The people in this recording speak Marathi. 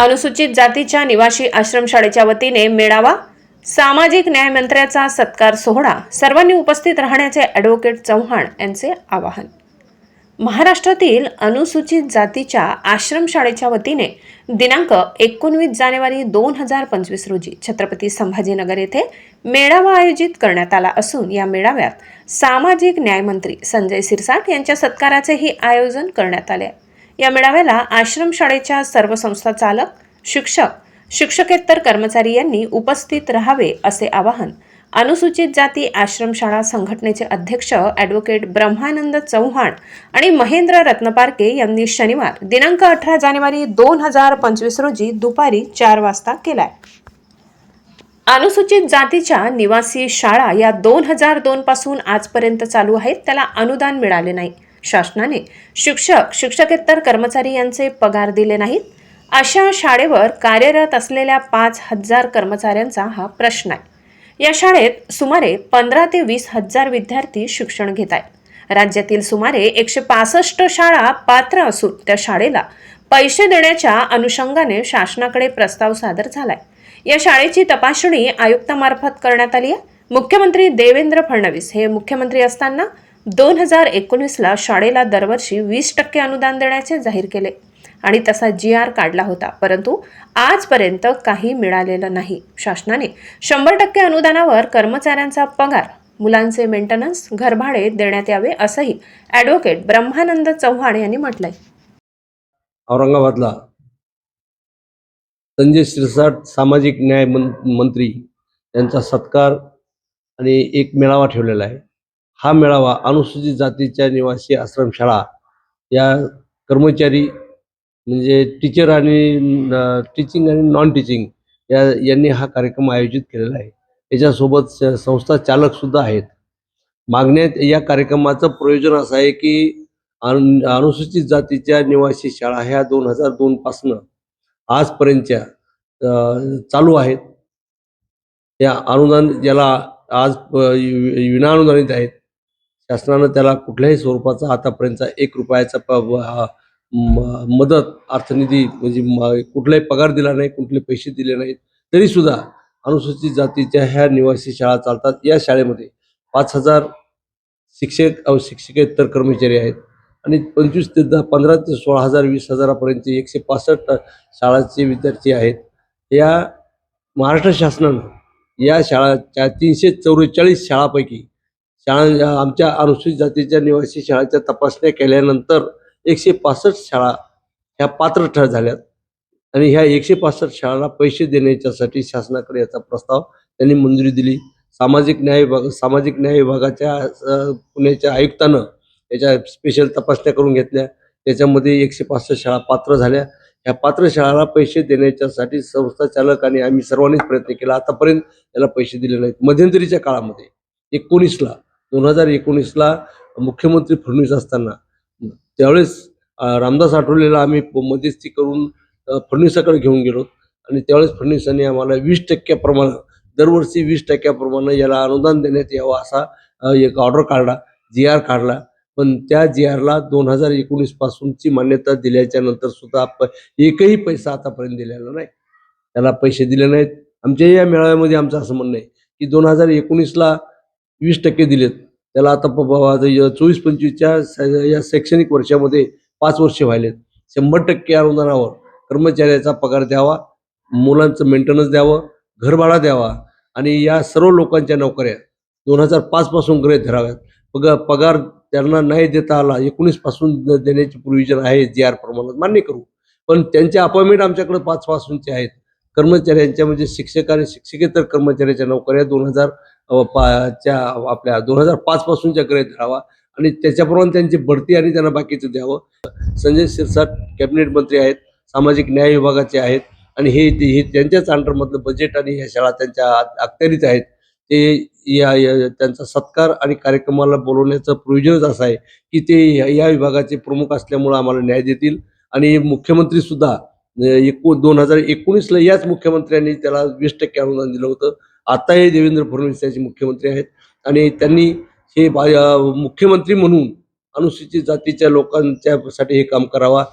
अनुसूचित जातीच्या निवासी आश्रमशाळेच्या वतीने मेळावा सामाजिक न्यायमंत्र्याचा सत्कार सोहळा सर्वांनी उपस्थित राहण्याचे ॲडव्होकेट चव्हाण यांचे आवाहन महाराष्ट्रातील अनुसूचित जातीच्या आश्रमशाळेच्या वतीने दिनांक एकोणवीस जानेवारी दोन हजार पंचवीस रोजी छत्रपती संभाजीनगर येथे मेळावा आयोजित करण्यात आला असून या मेळाव्यात सामाजिक न्यायमंत्री संजय सिरसाट यांच्या सत्काराचेही आयोजन करण्यात आले आहे. या मेळाव्याला आश्रमशाळेच्या सर्व संस्था चालक शिक्षक शिक्षकेतर कर्मचारी यांनी उपस्थित राहावे असे आवाहन अनुसूचित जाती आश्रमशाळा संघटनेचे अध्यक्ष ॲडव्होकेट ब्रह्मानंद चव्हाण आणि महेंद्र रत्नपारके यांनी शनिवार दिनांक अठरा जानेवारी दोन हजार पंचवीस रोजी दुपारी चार वाजता केलाय. अनुसूचित जातीच्या निवासी शाळा या दोन हजार दोन पासून आजपर्यंत चालू आहेत त्याला अनुदान मिळाले नाही. शासनाने शिक्षक शिक्षकेतर कर्मचारी यांचे पगार दिले नाहीत. अशा शाळेवर कार्यरत असलेल्या पाच हजार कर्मचाऱ्यांचा हा प्रश्न आहे. या शाळेत सुमारे पंधरा ते वीस हजार विद्यार्थी शिक्षण घेत आहेत. राज्यातील सुमारे एकशे पासष्ट शाळा पात्र असून त्या शाळेला पैसे देण्याच्या अनुषंगाने शासनाकडे प्रस्ताव सादर झालाय. या शाळेची तपासणी आयुक्तामार्फत करण्यात आली आहे. मुख्यमंत्री देवेंद्र फडणवीस हे मुख्यमंत्री असताना दोन हजार एकोणीसला शाळेला दरवर्षी वीस टक्के अनुदान देण्याचे जाहीर केले. आणि तसा जी आर काढला होता. परंतु आजपर्यंत काही मिळालेलं नाही. शासनाने शंभर टक्के अनुदानावर कर्मचाऱ्यांचा पगार मुलांचे मेंटेनन्स घरभाडे देण्यात यावे असंही ॲडव्होकेट ब्रह्मानंद चव्हाण यांनी म्हटलंय. औरंगाबादला संजय शिरसाट सामाजिक न्याय मं मंत्री यांचा सत्कार आणि एक मेळावा ठेवलेला आहे. हा मेळावा अनुसूचित जातीच्या निवासी आश्रमशाळा या कर्मचारी म्हणजे टीचर आणि टीचिंग आणि नॉन टीचिंग या यांनी हा कार्यक्रम आयोजित केलेला आहे. याच्यासोबत स- संस्था चालकसुद्धा आहेत. मागण्यात या कार्यक्रमाचं प्रयोजन असं आहे की अनु अनुसूचित जातीच्या निवासी शाळा ह्या दोन हजार दोन पासनं आजपर्यंतच्या चालू आहेत. या अनुदान ज्याला आज विनाअनुदानित आहेत. शासनानं त्याला कुठल्याही स्वरूपाचा आतापर्यंतचा एक रुपयाचा प म- मदत अर्थनिधी म्हणजे म- कुठलाही पगार दिला नाही कुठले पैसे दिले नाहीत तरीसुद्धा अनुसूचित जातीच्या ह्या निवासी शाळा चालतात. या शाळेमध्ये पाच हजार शिक्षक शिक्षकेतर कर्मचारी आहेत आणि पंचवीस ते दहा पंधरा ते सोळा हजार वीस हजारापर्यंत एकशे पासष्ट शाळाचे विद्यार्थी आहेत. या महाराष्ट्र शासनानं या शाळाच्या तीनशे चौवेचाळीस शाळापैकी शाळा आमच्या अनुसूचित जातीच्या निवासी शाळाच्या तपासण्या केल्यानंतर एकशे पासष्ट शाळा ह्या पात्र ठर झाल्यात. आणि ह्या एकशे पासष्ट शाळांना पैसे देण्याच्यासाठी शासनाकडे याचा प्रस्ताव त्यांनी मंजुरी दिली. सामाजिक न्याय विभाग सामाजिक न्याय विभागाच्या पुण्याच्या आयुक्तानं याच्या स्पेशल तपासण्या करून घेतल्या. त्याच्यामध्ये एकशे पासष्ट शाळा पात्र झाल्या. ह्या पात्र शाळांना पैसे देण्याच्यासाठी संस्था चालक आणि आम्ही सर्वांनीच प्रयत्न केला. आतापर्यंत त्याला पैसे दिले नाहीत. मध्यंतरीच्या काळामध्ये एकोणीसला दोन हजार एकोणीसला मुख्यमंत्री फडणवीस असताना. त्यावेळेस रामदास आठवलेला आम्ही मध्यस्थी करून फडणवीसाकडे घेऊन गेलो. आणि त्यावेळेस फडणवीसांनी आम्हाला वीस टक्क्याप्रमाणे दरवर्षी वीस टक्क्याप्रमाणे याला अनुदान देण्यात यावं असा एक ऑर्डर काढला जी आर काढला. पण त्या जी आरला दोन हजार एकोणीस पासूनची मान्यता दिल्याच्या नंतर सुद्धा प- एकही पैसा आतापर्यंत दिलेला नाही. त्याला पैसे दिले नाहीत. आमच्या या मेळाव्यामध्ये आमचं असं म्हणणं आहे की दोन हजार एकोणीसला वीस टक्के दिलेत. त्याला आता प- चोवीस पंचवीसच्या या शैक्षणिक वर्षामध्ये पाच वर्ष व्हायलेत. शंभर टक्के अनुदानावर कर्मचाऱ्याचा पगार द्यावा मुलांचं मेंटेनन्स द्यावं घरभाडा द्यावा आणि या सर्व लोकांच्या नोकऱ्या दोन हजार पाचपासून पासून धराव्यात. पगार पगार त्यांना नाही देता आला एकोणीसपासून देण्याची प्रोव्हिजन आहे जे आर प्रमाणात मान्य करू. पण त्यांचे अपॉइंटमेंट आमच्याकडे पाच पासूनचे आहेत. कर्मचाऱ्यांच्या म्हणजे शिक्षक आणि शिक्षकेतर कर्मचाऱ्याच्या नोकऱ्या दोन हजार च्या आपल्या दोन हजार पाच पासूनच्या गृहीत धरावा आणि त्याच्याप्रमाणे त्यांची बढती आणि त्यांना बाकीचं द्यावं. संजय शिरसाट कॅबिनेट मंत्री आहेत सामाजिक न्याय विभागाचे आहेत आणि हे ते- हे त्यांच्याच अंडरमधलं बजेट आणि ह्या शाळा त्यांच्या अखत्यारीत आहेत. ते या त्यांचा सत्कार आणि कार्यक्रमाला बोलवण्याचं प्रयोजनच असं आहे की ते या- या विभागाचे प्रमुख असल्यामुळं आम्हाला न्याय देतील. आणि मुख्यमंत्री सुद्धा एकूण दोन हजार एकोणीसला याच मुख्यमंत्र्यांनी त्याला वीस टक्के अनुदान दिलं होतं. आता हे देवेंद्र फडणवीस याचे मुख्यमंत्री आहेत. आणि त्यांनी हे बा- मुख्यमंत्री म्हणून अनुसूचित जातीच्या लोकांच्यासाठी हे काम करावा.